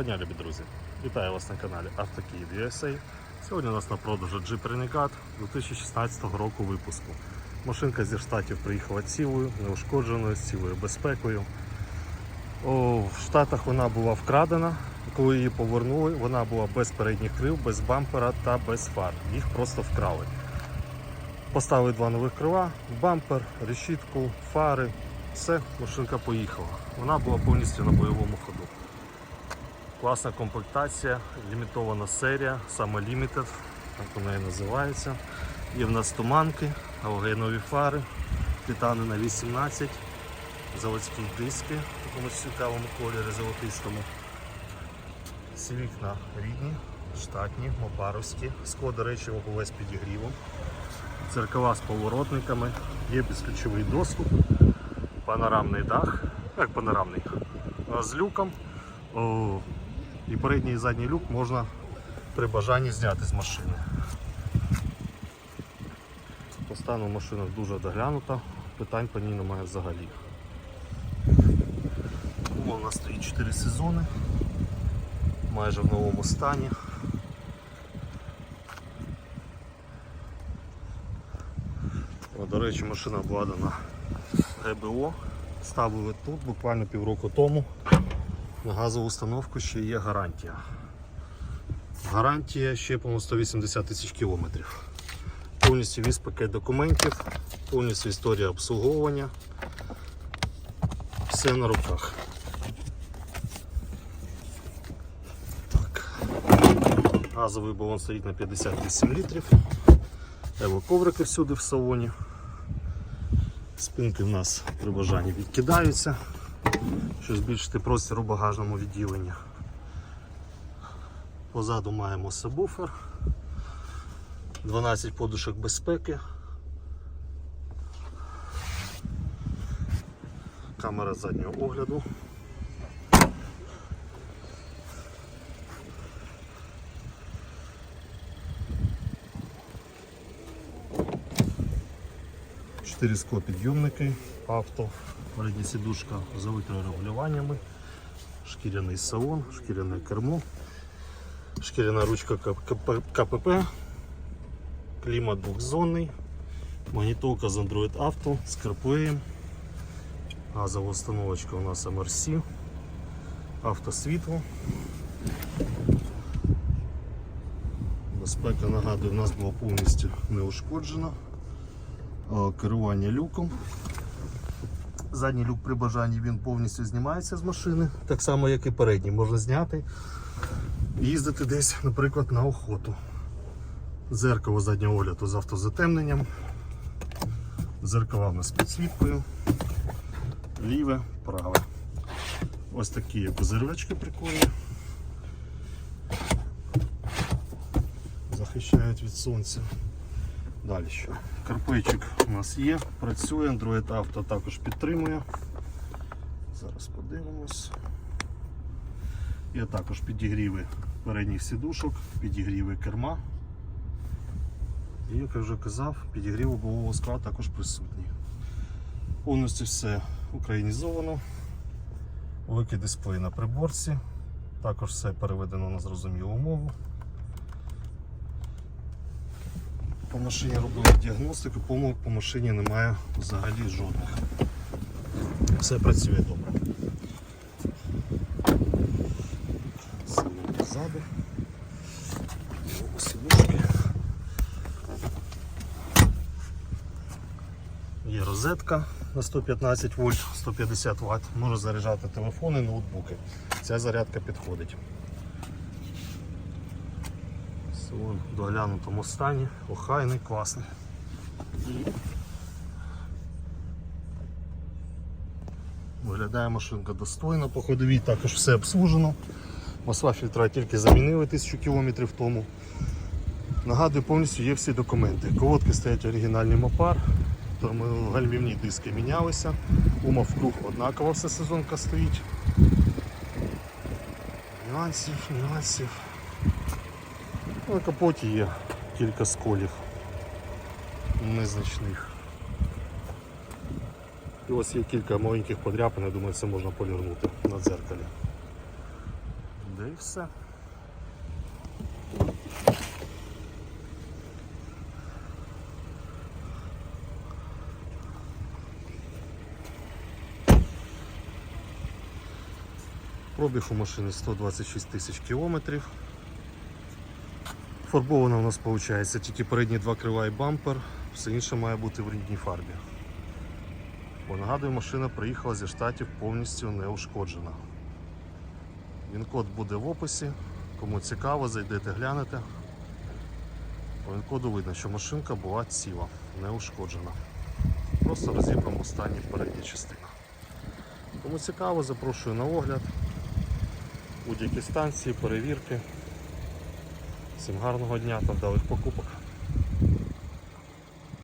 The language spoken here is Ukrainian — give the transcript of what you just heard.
Доброго дня, любі друзі! Вітаю вас на каналі Автокиїв USA. Сьогодні у нас на продажу Jeep Renegade 2016 року випуску. Машинка зі штатів приїхала цілою, неушкодженою, з цілою безпекою. О, в Штатах вона була вкрадена. Коли її повернули, вона була без передніх крил, без бампера та без фар. Їх просто вкрали. Поставили два нових крила, бампер, решітку, фари. Все, машинка поїхала. Вона була повністю на бойовому ходу. Класна комплектація, лімітована серія, саме Limited, так вона і називається. Є в нас туманки, галогенові фари, титани на 18, заводські диски в такому цікавому кольорі золотистому. Всі вікна рідні, штатні, мопаровські. Скло, до речі, лобове підігрівом. Церкала з поворотниками, є безключовий доступ, панорамний дах, як панорамний, з люком. І передній і задній люк можна при бажанні зняти з машини. По стану машина дуже доглянута, питань по ній немає взагалі. О, у нас стоїть 4 сезони, майже в новому стані. До речі, машина обладнана ГБО. Ставили тут буквально півроку тому. На газову установку ще є гарантія. Гарантія ще по 180 тисяч кілометрів. Повністю віз пакет документів, повністю історія обслуговування. Все на руках. Так. Газовий балон стоїть на 58 літрів. Ево коврики всюди в салоні. Спинки в нас при бажанні відкидаються щоб збільшити простір у багажному відділенні. Позаду маємо сабвуфер, 12 подушок безпеки, камера заднього огляду. Чотири склопідйомники, авто, передня сідушка з електрорегулюваннями, шкіряний салон, шкіряне кермо, шкіряна ручка КПП, клімат двохзонний, магнітолка з Android Auto з CarPlay, газова установочка у нас MRC, автосвітло. Безпека, нагадую, у нас була повністю неушкоджена. Е, Керування люком. Задній люк при бажанні він повністю знімається з машини, так само як і передній. Можна зняти і їздити десь, наприклад, на охоту. Зеркало заднього огляду з автозатемненням. Зеркала в нас підсвіткою. Ліве, праве. Ось такі козирвачки прикольні. Захищають від сонця. Далі що? Карпичик у нас є, працює, Android Auto також підтримує. Зараз подивимось. Є також підігріви передніх сідушок, підігріви керма. І, як я вже казав, підігрів лобового скла також присутній. Повністю все українізовано. Великий дисплей на приборці. Також все переведено на зрозумілу мову. По машині робили діагностику, помилок по машині немає взагалі жодних. Все працює добре. Салон позаду. Сідушки. Є розетка на 115 вольт, 150 Вт. Може заряджати телефони, ноутбуки. Ця зарядка підходить. Салон в доглянутому стані, охайний, класний. Виглядає машинка достойно, по ходовій також все обслужено. Масла фільтра тільки замінили 1000 км тому. Нагадую, повністю є всі документи. Колодки стоять оригінальний мопар, гальмівні диски мінялися, умов круг однакова все сезонка стоїть. Нюансів, нюансів. На капоті є кілька сколів незначних. І ось є кілька маленьких подряпин, я думаю, це можна полірнути на дзеркалі. іде і все. Пробіг у машини 126 тисяч кілометрів. Фарбована у нас виходить тільки передні два крила і бампер, все інше має бути в рідній фарбі. Бо нагадую, машина приїхала зі штатів повністю неушкоджена. Він-код буде в описі. Кому цікаво, зайдете, глянете. По він-коду видно, що машинка була ціла, неушкоджена. Просто в розібраному стані передня частина. Кому цікаво, запрошую на огляд. Будь-які станції, перевірки. Всім гарного дня та вдалих покупок.